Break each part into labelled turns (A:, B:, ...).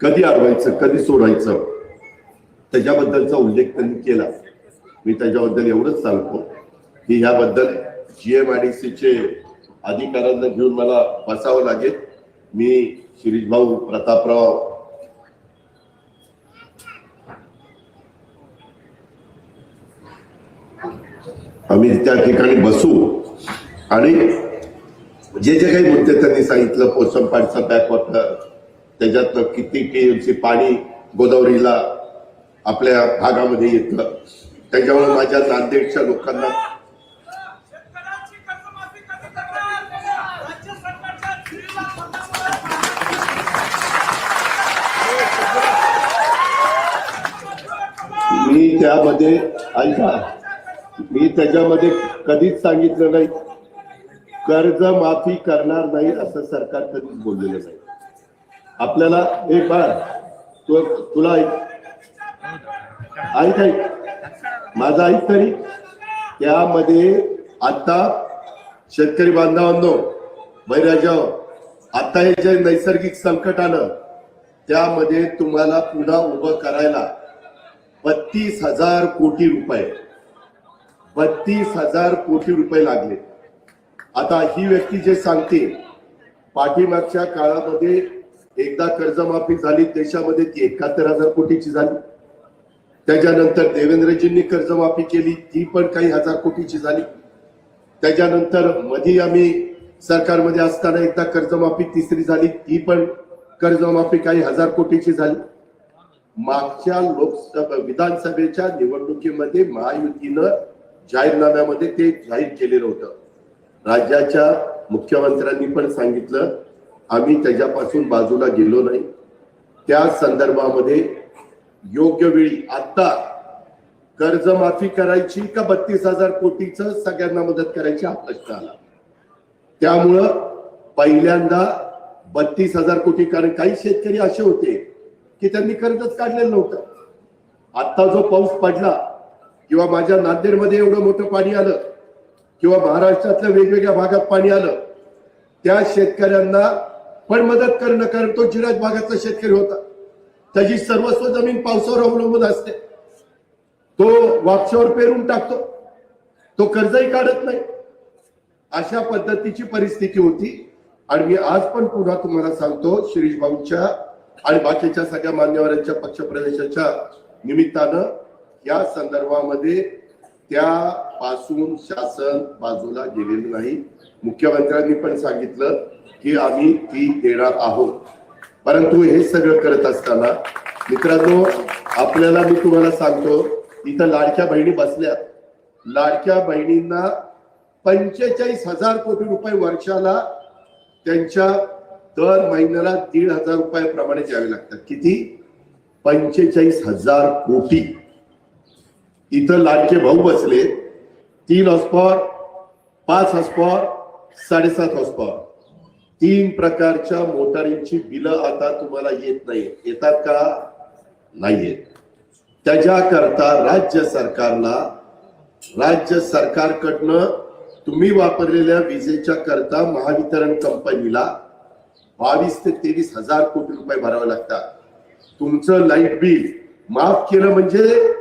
A: कधी अडवायचं कधी सोडायचं त्याच्याबद्दलचा उल्लेख त्यांनी केला. मी त्याच्याबद्दल एवढंच सांगतो की याबद्दल जीएमआयडीसीचे अधिकाऱ्यांना घेऊन मला बसावं लागेल. मी शिरीष भाऊ प्रतापराव आम्ही त्या ठिकाणी बसू आणि जे जे काही मुद्दे त्यांनी सांगितलं पोषणपाडचा बॅकवॉटर त्याच्यातलं किती पीएमसी पाणी गोदावरीला आपल्या भागामध्ये येतं. त्याच्यामुळे माझ्या नांदेडच्या लोकांना मी त्यामध्ये ऐका मी त्याच्यामध्ये कधीच सांगितलं नाही. कर्ज माफी करणार नाही असं सरकार कधीच बोललेलं नाही. आपल्याला एक बाळ तू तुला ऐक ऐक ऐक माझा ऐक तरी त्यामध्ये आता शेतकरी बांधवांनो बैराजाव आता हे जे नैसर्गिक संकट आलं त्यामध्ये तुम्हाला पुन्हा उभं करायला बत्तीस हजार कोटी रुपये बत्तीस हजार कोटी रुपये लागले. आता ही व्यक्ती जे सांगते पाठीमागच्या काळामध्ये एकदा कर्जमाफी झाली देशामध्ये ती एकाहत्तर हजार कोटीची झाली. त्याच्यानंतर देवेंद्रजींनी कर्जमाफी केली ती पण काही हजार कोटीची झाली. त्याच्यानंतरमध्ये आम्ही सरकारमध्ये असताना एकदा कर्जमाफी तिसरी झाली ती पण कर्जमाफी काही हजार कोटीची झाली. मागच्या लोकसभा विधानसभेच्या निवडणुकीमध्ये महायुतीनं जाहीरनाम्यामध्ये ते जाहीर केलेलं होतं. राज्याच्या मुख्यमंत्र्यांनी पण सांगितलं आम्ही त्याच्यापासून बाजूला गेलो नाही. त्या संदर्भामध्ये योग्य वेळी आता कर्जमाफी करायची का बत्तीस हजार कोटीच सगळ्यांना मदत करायची हा प्रश्न आला. त्यामुळं पहिल्यांदा बत्तीस हजार कोटी कारण काही शेतकरी असे होते की त्यांनी कर्जच काढलेलं नव्हतं. आता जो पाऊस पडला किंवा माझ्या नांदेडमध्ये एवढं मोठं पाणी आलं किंवा महाराष्ट्रातल्या वेगवेगळ्या भागात पाणी आलं त्या शेतकऱ्यांना पण मदत करणं कारण तो जिराज भागातला शेतकरी होता. त्याची सर्वस्व जमीन पावसावर अवलंबून असते. तो वापशावर पेरून टाकतो. तो कर्जही काढत नाही. अशा पद्धतीची परिस्थिती होती. आणि मी आज पण पुन्हा तुम्हाला सांगतो शिरीष भाऊंच्या आणि बाकीच्या सगळ्या मान्यवरांच्या पक्षप्रदेशाच्या निमित्तानं या संदर्भामध्ये त्यापासून शासन बाजूला गेलेलं नाही. मुख्यमंत्र्यांनी पण सांगितलं की आम्ही ती देणार आहोत. परंतु हे सगळं करत असताना मित्रांनो आपल्याला मी तुम्हाला सांगतो इथं लाडक्या बहिणी बसल्या. लाडक्या बहिणींना पंचेचाळीस हजार कोटी रुपये वर्षाला त्यांच्या दर महिन्याला दीड हजार रुपयाप्रमाणे द्यावे लागतात. किती? पंचेचाळीस हजार कोटी. इथं लाडके भाऊ बसले. तीन हॉस्पॉर पाच हॉस्पॉर साडेसात हॉस्पॉर तीन प्रकारच्या मोटारींची बिलं आता तुम्हाला येत नाही. येतात का? नाही येत त्याच्याकरता राज्य सरकारला राज्य सरकारकडनं तुम्ही वापरलेल्या विजेच्या करता महावितरण कंपनीला बावीस ते तेवीस हजार कोटी रुपये भरावे लागतात. तुमचं लाइट बिल माफ केलं म्हणजे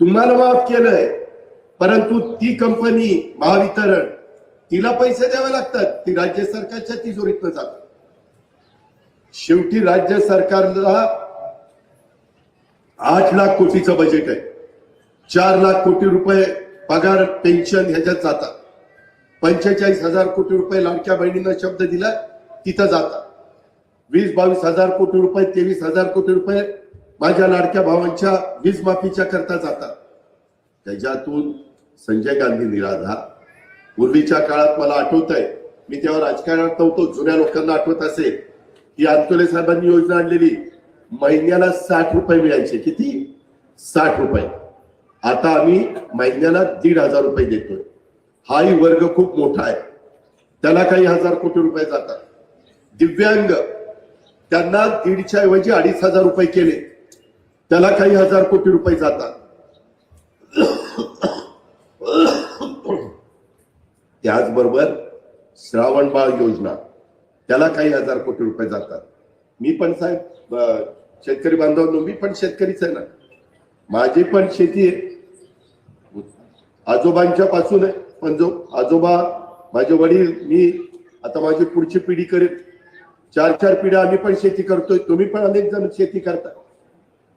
A: तुम्हाला माफ केलंय. परंतु ती कंपनी महावितरण तिला पैसे द्यावे लागतात. ती राज्य सरकारच्या तिजोरीतनं जात. शेवटी राज्य सरकारला आठ लाख कोटीचं बजेट आहे. चार लाख कोटी रुपये पगार पेन्शन ह्याच्यात जातात. पंचेचाळीस हजार कोटी रुपये लाडक्या बहिणींना शब्द दिला तिथं जातात. वीस बावीस हजार कोटी रुपये तेवीस हजार कोटी रुपये माझ्या लाडक्या भावांच्या वीज माफीच्या करता जातात त्याच्यातून संजय गांधी निराधार. पूर्वीच्या काळात मला आठवत आहे मी तेव्हा राजकारणात नव्हतो जुन्या लोकांना आठवत असेल की अंतोले साहेबांनी योजना आणलेली महिन्याला साठ रुपये मिळायचे. किती? साठ रुपये. आता आम्ही महिन्याला दीड हजार रुपये देतोय. हाही वर्ग खूप मोठा आहे. त्याला काही हजार कोटी रुपये जातात. दिव्यांग त्यांना दीडच्या ऐवजी अडीच हजार रुपये केले. त्याला काही हजार कोटी रुपये जातात. त्याचबरोबर श्रावणबाळ योजना त्याला काही हजार कोटी रुपये जातात. मी पण साहेब शेतकरी बांधवांनो मी पण शेतकरीच आहे ना. माझी पण शेती आहे. आजोबांच्या पासून आहे पण जो आजोबा माझे वडील मी आता माझी पुढची पिढी करेल चार चार पिढ्या आम्ही पण शेती करतोय तुम्ही पण अनेक जण शेती करता.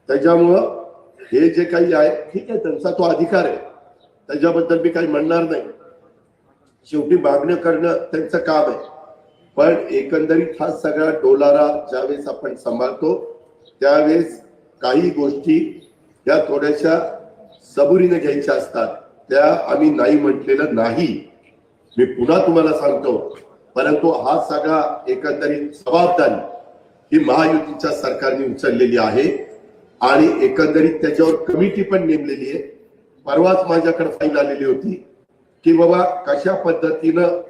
A: त्याच्यामुळं हे जे काही आहे ठीक आहे त्यांचा तो अधिकार आहे. त्याच्याबद्दल मी काही म्हणणार नाही. शेवटी मागणं करणं त्यांचं काम आहे. पण एकंदरीत हा सगळा डोलारा ज्यावेळेस आपण सांभाळतो त्यावेळेस काही गोष्टी या थोड्याशा सबुरीने घ्यायच्या असतात. त्या आम्ही नाही म्हटलेलं नाही. मी पुन्हा तुम्हाला सांगतो परंतु हा सगळा एकंदरीत जबाबदारी ही महायुतीच्या सरकारने उचललेली आहे. आणि एकंदरीत त्याच्यावर कमिटी पण नेमलेली आहे. परवाच माझ्याकडे फाईल आलेली होती की बाबा कशा पद्धतीनं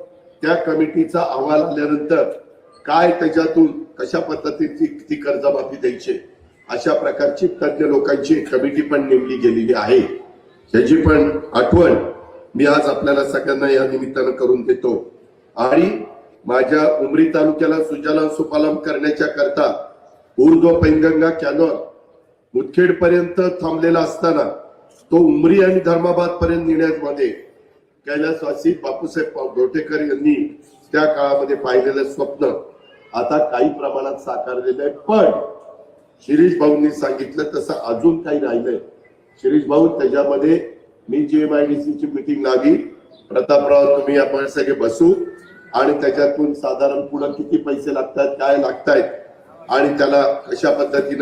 A: त्या कमिटीचा अहवाल आल्यानंतर काय त्याच्यातून कशा पद्धतीची ती कर्जमाफी द्यायची? अशा प्रकारची तज्ञ लोकांची कमिटी पण नेमली गेलेली आहे. ह्याची पण आठवण मी आज आपल्याला सगळ्यांना या निमित्तानं करून देतो. आणि माझ्या उमरी तालुक्याला सुजलाम सुफलाम करण्याच्या करता ऊर्ध्व पैनगंगा कॅनॉल मुदखेड पर्यंत थांबलेला असताना तो उमरी आणि धर्माबाद पर्यंत नेण्यामध्ये कैलासवासी बापूसाहेब गोटेकर यांनी त्या काळामध्ये पाहिलेलं स्वप्न आता काही प्रमाणात साकारलेलं आहे. पण शिरीष भाऊंनी सांगितलं तसं अजून काही राहिलंय शिरीष भाऊ त्याच्यामध्ये मी जी ची मिटिंग लावी. प्रतापराव तुम्ही आपण सगळे बसू. आणि त्याच्यातून साधारण पुढे किती पैसे लागतात काय लागतायत आणि त्याला कशा पद्धतीनं